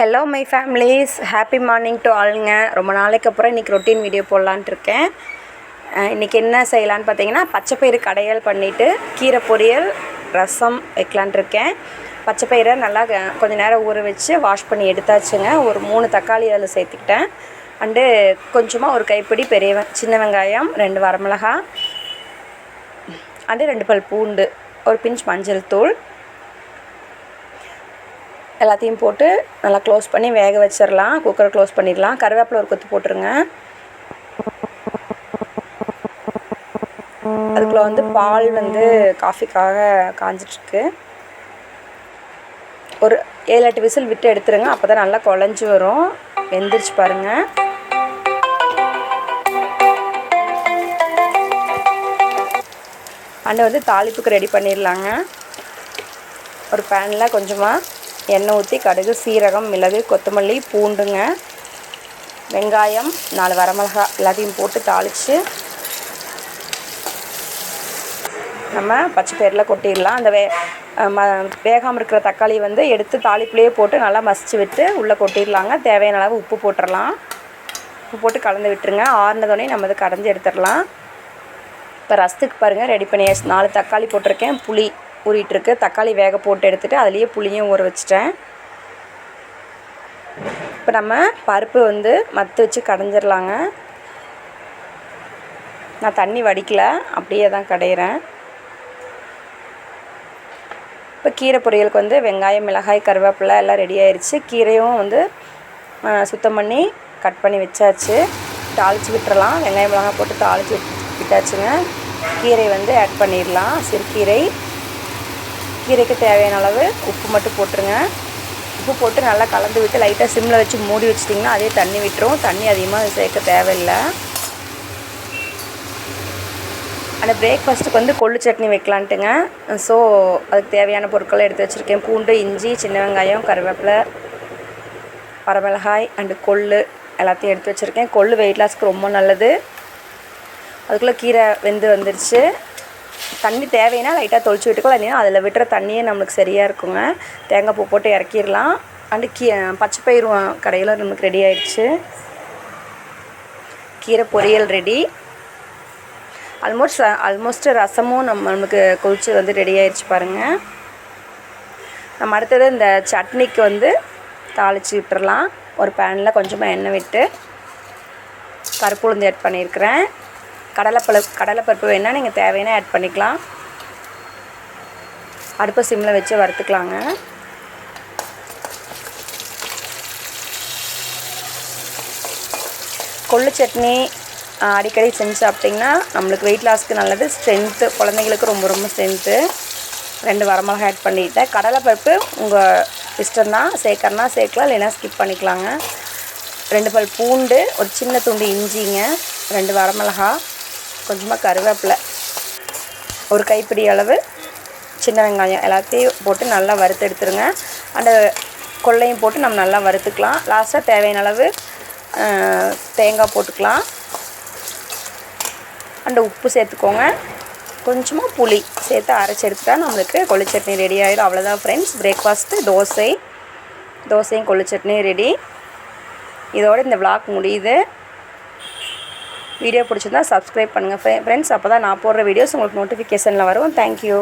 Hello my families happy morning to ஆளுங்க. ரொம்ப நாளைக்கு அப்புறம் இன்றைக்கி ரொட்டீன் வீடியோ போடலான்ட்டு இருக்கேன். இன்றைக்கி என்ன செய்யலான்னு பார்த்தீங்கன்னா பச்சைப்பயிறு கடையல் பண்ணிவிட்டு கீரை பொரியல் ரசம் வைக்கலான்ட்டு இருக்கேன். பச்சைப்பயிரை நல்லா கொஞ்சம் நேரம் ஊற வச்சு வாஷ் பண்ணி எடுத்தாச்சுங்க. ஒரு மூணு தக்காளி அதில் சேர்த்துக்கிட்டேன். அண்டு கொஞ்சமாக ஒரு கைப்பிடி பெரிய சின்ன வெங்காயம் ரெண்டு வரமிளகா அண்டு ரெண்டு பல் பூண்டு ஒரு பிஞ்ச் மஞ்சள் தூள். எல்லாத்தையும் போட்டு நல்லா க்ளோஸ் பண்ணி வேக வச்சிடலாம் குக்கரை க்ளோஸ் பண்ணிடலாம். கருவேப்பிலை ஒரு கொத்து போட்டுருங்க. அதுக்குள்ளே வந்து பால் வந்து காஃபிக்காக காஞ்சிட்ருக்கு. ஒரு ஏழு எட்டு விசில் விட்டு எடுத்துருங்க. அப்போ தான் நல்லா குழஞ்சி வரும். வெந்துருச்சு பாருங்கள் அண்டை வந்து தாளிப்புக்கு ரெடி பண்ணிடலாங்க. ஒரு பேனில் கொஞ்சமாக எண்ணெய் ஊற்றி கடுகு சீரகம் மிளகு கொத்தமல்லி பூண்டுங்க. வெங்காயம் நாலு வரமிளகா எல்லாத்தையும் போட்டு தாளித்து நம்ம பச்சைப்பயிரில் கொட்டிடலாம். அந்த வே ம வேகாமல் இருக்கிற தக்காளி வந்து எடுத்து தாளிப்புலேயே போட்டு நல்லா மசிச்சு விட்டு உள்ளே கொட்டிடலாங்க. தேவையான அளவு உப்பு போட்டுடலாம். உப்பு போட்டு கலந்து விட்டுருங்க. ஆறுனதோடனே நம்ம அதை கடைஞ்சி எடுத்துடலாம். இப்போ ரசத்துக்கு பாருங்கள் ரெடி பண்ணியாச்சு. நாலு தக்காளி போட்டிருக்கேன். புளி. ஊறிட்டுருக்கு. தக்காளி வேக போட்டு எடுத்துகிட்டு அதுலேயே புளியும் ஊற வச்சிட்டேன். இப்போ நம்ம பருப்பு வந்து மத்து வச்சு கடைஞ்சிடலாங்க நான் தண்ணி வடிக்கல. அப்படியே தான் கடையிறேன். இப்போ கீரை பொரியலுக்கு வந்து வெங்காயம் மிளகாய் கருவேப்பிலை எல்லாம் ரெடி ஆயிடுச்சு கீரையும் வந்து சுத்தம் பண்ணி கட் பண்ணி வச்சாச்சு. தாளித்து விட்டுறலாம். வெங்காயம் மிளகாய் போட்டு தாளித்து விட்டாச்சுங்க. கீரை வந்து ஆட் பண்ணிடலாம் சிறுகீரை. கீரைக்கு தேவையான அளவு உப்பு மட்டும் போட்டுருங்க. உப்பு போட்டு நல்லா கலந்து விட்டு லைட்டாக சிம்மில் வச்சு மூடி வச்சிட்டிங்கன்னா அதே தண்ணி விட்டுரும். தண்ணி அதிகமாக சேர்க்க தேவையில்லை. அந்த பிரேக்ஃபாஸ்ட்டுக்கு வந்து கொள்ளு சட்னி வைக்கலான்ட்டுங்க. ஸோ அதுக்கு தேவையான பொருட்களை எடுத்து வச்சுருக்கேன். பூண்டு இஞ்சி சின்ன வெங்காயம் கருவேப்பிலை பரமிளகாய் அண்டு கொள்ளு எல்லாத்தையும் எடுத்து வச்சுருக்கேன். கொள்ளு வெயிட் லாஸ்க்கு ரொம்ப நல்லது. அதுக்குள்ளே கீரை வெந்து வந்துருச்சு. தண்ணி தேவைன்னா லைட்டாக தொளிச்சு விட்டுக்கலாம் இல்லைன்னா அதில் விட்டுற தண்ணியே நம்மளுக்கு சரியாக இருக்குங்க. தேங்காய் பூ போட்டு இறக்கிடலாம். அண்டு கீ பச்சை பயிரும் கடையில் நமக்கு ரெடி ஆயிடுச்சு. கீரை பொரியல் ரெடி ஆல்மோஸ்ட் ஆல்மோஸ்ட் ரசமும் நம்ம நமக்கு கொதிச்சு வந்து ரெடி ஆயிடுச்சு பாருங்கள் நம்ம அடுத்தது இந்த சட்னிக்கு வந்து தாளித்து விட்டுறலாம். ஒரு பேனில் கொஞ்சமாக எண்ணெய் விட்டு கருப்புளுந்து ஆட் பண்ணியிருக்கிறேன். கடலைப்பழு கடலைப்பருப்பு வேணால் நீங்கள் தேவையான ஆட் பண்ணிக்கலாம். அடுப்பை சிம்மில் வச்சு வறுத்துக்கலாங்க. கொள்ளு சட்னி அடிக்கடி செஞ்சு சாப்பிட்டிங்கன்னா நம்மளுக்கு வெயிட் லாஸ்க்கு நல்லது. ஸ்ட்ரென்த்து குழந்தைங்களுக்கு ரொம்ப ரொம்ப ஸ்ட்ரென்த்து ரெண்டு வரமிளகா ஆட் பண்ணிட்டேன். கடலைப்பருப்பு உங்கள் இஷ்டம்தான். சேர்க்கறனா சேர்க்கலாம் இல்லைன்னா ஸ்கிப் பண்ணிக்கலாங்க. ரெண்டு பல் பூண்டு ஒரு சின்ன துண்டு இஞ்சிங்க ரெண்டு வரமிளகா கொஞ்சமாக கருவேப்பிலை ஒரு கைப்பிடி அளவு சின்ன வெங்காயம் எல்லாத்தையும் போட்டு நல்லா வறுத்து எடுத்துருங்க. அந்த கொள்ளையும் போட்டு நம்ம நல்லா வறுத்துக்கலாம். லாஸ்ட்டாக தேவையான அளவு தேங்காய் போட்டுக்கலாம். அந்த உப்பு சேர்த்துக்கோங்க. கொஞ்சமாக புளி சேர்த்து அரைச்சி எடுத்துட்டா நம்மளுக்கு கொள்ளு சட்னி ரெடி ஆயிடும். அவ்வளோதான் ஃப்ரெண்ட்ஸ் பிரேக்ஃபாஸ்ட்டு தோசை. தோசையும் கொள்ளு சட்னியும் ரெடி இதோடு இந்த விளாக் முடியுது. வீடியோ பிடிச்சிருந்தா சப்ஸ்கிரைப் பண்ணுங்கள் ஃப்ரெண்ட்ஸ் அப்போ தான் நான் போடுற வீடியோஸ் உங்களுக்கு நோட்டிஃபிகேஷனில் வரும். தேங்க்யூ